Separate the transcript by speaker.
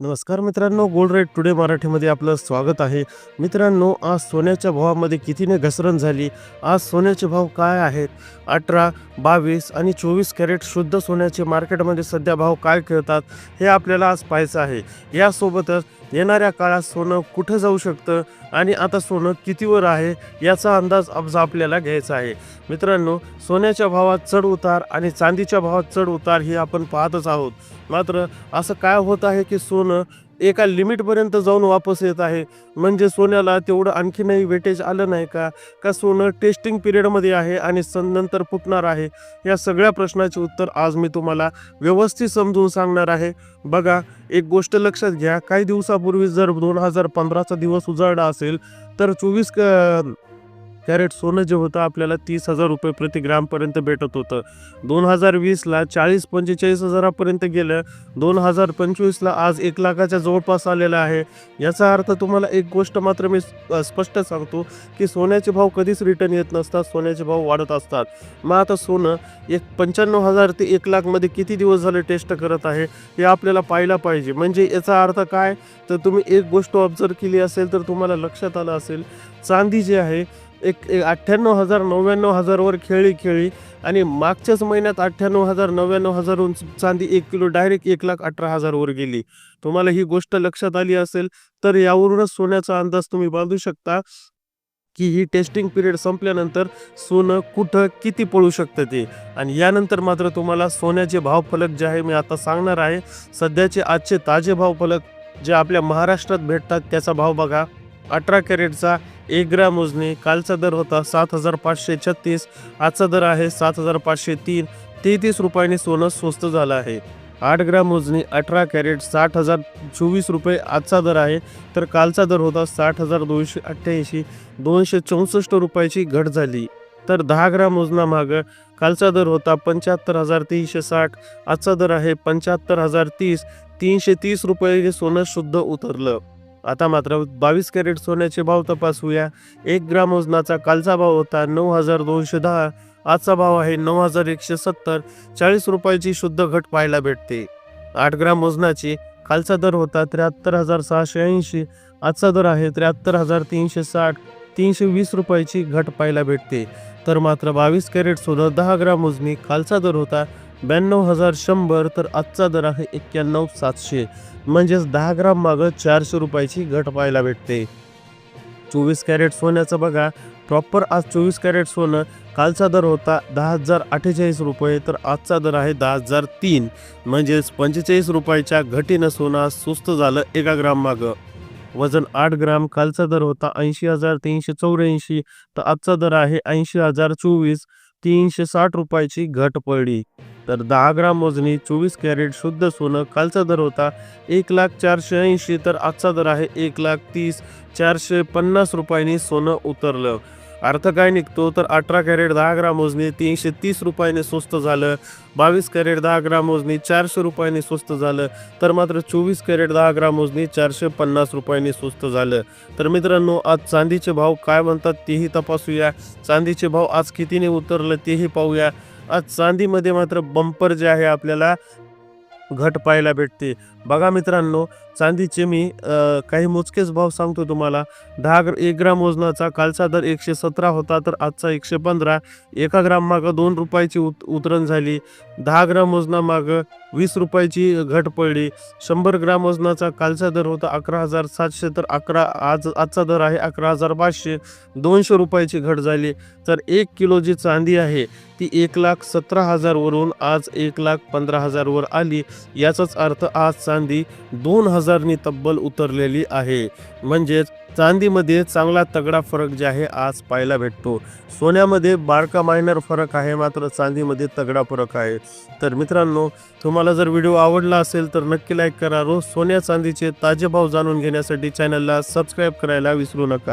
Speaker 1: नमस्कार मित्रांनो gold rate today मराठीमध्ये आपलं स्वागत आहे. मित्रांनो आज सोन्याच्या भावामध्ये कितीने घसरण झाली? आज सोन्याचे भाव काय आहेत? अठरा बावीस आणि चोवीस कॅरेट शुद्ध सोन्याचे मार्केटमध्ये सध्या भाव काय खेळतात हे आपल्याला आज पाहायचं आहे. यासोबतच येणाऱ्या काळात सोनं कुठं जाऊ शकतं? आणि आता सोनं कितीवर आहे याचा अंदाज आज आपल्याला घ्यायचा आहे. मित्रांनो सोन्याच्या भावात चढ उतार आणि चांदीच्या भावात चढ उतार हे आपण पाहतच आहोत. मात्र असं काय होत आहे की सोनं एका लिमिटपर्यंत जाऊन वापस येत आहे. म्हणजे सोन्याला तेवढं आणखीनही वेटेज आलं नाही का? का सोनं टेस्टिंग पिरियडमध्ये आहे आणि नंतर फुटणार आहे? या सगळ्या प्रश्नाचे उत्तर आज मी तुम्हाला व्यवस्थित समजून सांगणार आहे. बघा एक गोष्ट लक्षात घ्या. काही दिवसापूर्वी जर दोन हजार पंधराचा दिवस उजाडला असेल तर चोवीस क कॅरेट सोनं जे होतं आपल्याला तीस हजार रुपये प्रति ग्रामपर्यंत भेटत होतं. दोन हजार वीसला चाळीस पंचेचाळीस हजारापर्यंत गेलं. दोन हजार पंचवीसला आज एक लाखाच्या जवळपास आलेला आहे. याचा अर्थ तुम्हाला एक गोष्ट मात्र मी स्पष्ट सांगतो की सोन्याचे भाव कधीच रिटर्न येत नसतात सोन्याचे भाव वाढत असतात. मग आता सोनं एक पंच्याण्णव हजार ते एक लाखमध्ये किती दिवस झाले टेस्ट करत आहे हे आपल्याला पाहायला पाहिजे. म्हणजे याचा अर्थ काय? तर तुम्ही एक गोष्ट ऑब्झर्व केली असेल तर तुम्हाला लक्षात आलं असेल चांदी जी आहे एक एक अठ्ठ्याण्णव हजार नव्याण्णव हजारवर खेळली खेळली आणि मागच्याच महिन्यात अठ्ठ्याण्णव हजार नव्याण्णव हजारहून चांदी एक किलो डायरेक्ट एक लाख अठरा हजारवर गेली. तुम्हाला ही गोष्ट लक्षात आली असेल तर यावरूनच सोन्याचा अंदाज तुम्ही बांधू शकता की ही टेस्टिंग पिरियड संपल्यानंतर सोनं कुठं किती पळू शकतं ते. आणि यानंतर मात्र तुम्हाला सोन्याचे भावफलक जे आहे मी आता सांगणार आहे. सध्याचे आजचे ताजे भावफलक जे आपल्या महाराष्ट्रात भेटतात त्याचा भाव बघा. अठरा कॅरेटचा एक ग्रॅम मोजणी कालचा दर होता सात हजार पाचशे छत्तीस. आजचा दर आहे सात हजार पाचशे तीन. तेहतीस रुपयांनी सोनं स्वस्त झालं आहे. आठ ग्रॅम मोजणी अठरा कॅरेट साठ हजार चोवीस रुपये आजचा दर आहे. तर कालचा दर होता साठ हजार दोनशे अठ्ठ्याऐंशी. दोनशे चौसष्ट रुपयाची घट झाली. तर दहा ग्रॅम मोजना कालचा दर होता पंच्याहत्तर हजार तीनशे साठ. आजचा दर आहे पंच्याहत्तर हजार तीस. तीनशे तीस रुपये सोनं शुद्ध उतरलं. आता मात्र बावीस कॅरेट सोन्याचे भाव तपासूया. एक ग्राम वजनाचा कालचा भाव होता नऊ हजार दोनशे दहा. आजचा भाव आहे नऊ हजार एकशे सत्तर. चाळीस रुपयाची शुद्ध घट पाहायला भेटते. आठ ग्राम वजनाची कालचा दर होता त्र्याहत्तर हजार सहाशे ऐंशी. आजचा दर आहे त्र्याहत्तर हजार तीनशे साठ. तीनशे वीस रुपयाची घट पाहायला भेटते. तर मात्र बावीस कॅरेट सोनं दहा ग्राम मोजणी कालचा दर होता ब्याण्णव हजार शंभर तर आजचा दर आहे एक्क्याण्णव सातशे. म्हणजेच दहा ग्राम मागं चारशे रुपयाची घट पाहायला भेटते. चोवीस कॅरेट सोन्याचं बघा. प्रॉपर आज चोवीस कॅरेट सोनं. कालचा दर होता दहा हजार अठ्ठेचाळीस रुपये तर आजचा दर आहे दहा हजार तीन. म्हणजेच पंचेचाळीस रुपयाच्या घटीनं सोनं आज स्वस्त झालं एका ग्राम मागं. वजन आठ ग्राम. कालचा दर होता ऐंशी हजार तीनशे चौऱ्याऐंशी तर आजचा दर आहे ऐंशी हजार चोवीस. तीनशे साठ रुपयाची घट पडली. तर दहा ग्राम मोजणी चोवीस कॅरेट शुद्ध सोनं कालचा दर होता एक लाख चारशे ऐंशी तर आजचा दर आहे एक लाख तीस चारशे पन्नास रुपयांनी सोनं उतरलं. अर्थ काय निघतो? तर अठरा कॅरेट दहा ग्राम मोजणी तीनशे तीस रुपयाने स्वस्त झालं. बावीस कॅरेट दहा ग्राम मोजणी चारशे रुपयांनी स्वस्त झालं. तर मात्र चोवीस कॅरेट दहा ग्राम मोजणी चारशे पन्नास रुपयांनी स्वस्त झालं. तर मित्रांनो आज चांदीचे भाव काय म्हणतात तेही तपासूया. चांदीचे भाव आज कितीने उतरलं तेही पाहूया. आज चांदीमध्ये मात्र बंपर जे आहे आपल्याला घट पाहायला भेटते. बघा मित्रांनो चांदीचे मी काही मोजकेच भाव सांगतो तुम्हाला. दहा ग्र एक ग्राम वजनाचा कालचा दर एकशे सतरा होता तर आजचा एकशे पंधरा. एका ग्राम मागं दोन रुपयाची उत उतरण झाली. दहा ग्राम वजनामागं वीस रुपयाची घट पडली. शंभर ग्राम वजनाचा कालचा दर होता अकरा हजार सातशे तर अकरा आज आजचा दर आहे अकरा हजार पाचशे. दोनशे रुपयाची घट झाली. तर एक किलो जी चांदी आहे ती एक लाख सतरा हजारवरून आज एक लाख पंधरा हजारवर आली. याचाच अर्थ आज चांदी दोन हजार हजारनी तब्बल उतरलेली आहे. म्हणजेच चांदीमध्ये चांगला तगडा फरक जे आहे आज पाहायला भेटतो. सोन्यामध्ये बारका मायनर फरक आहे मात्र चांदीमध्ये तगडा फरक आहे. तर मित्रांनो तुम्हाला जर व्हिडिओ आवडला असेल तर नक्की लाईक करा. रोज सोन्या चांदीचे ताजे भाव जाणून घेण्यासाठी चॅनलला सबस्क्राईब करायला विसरू नका.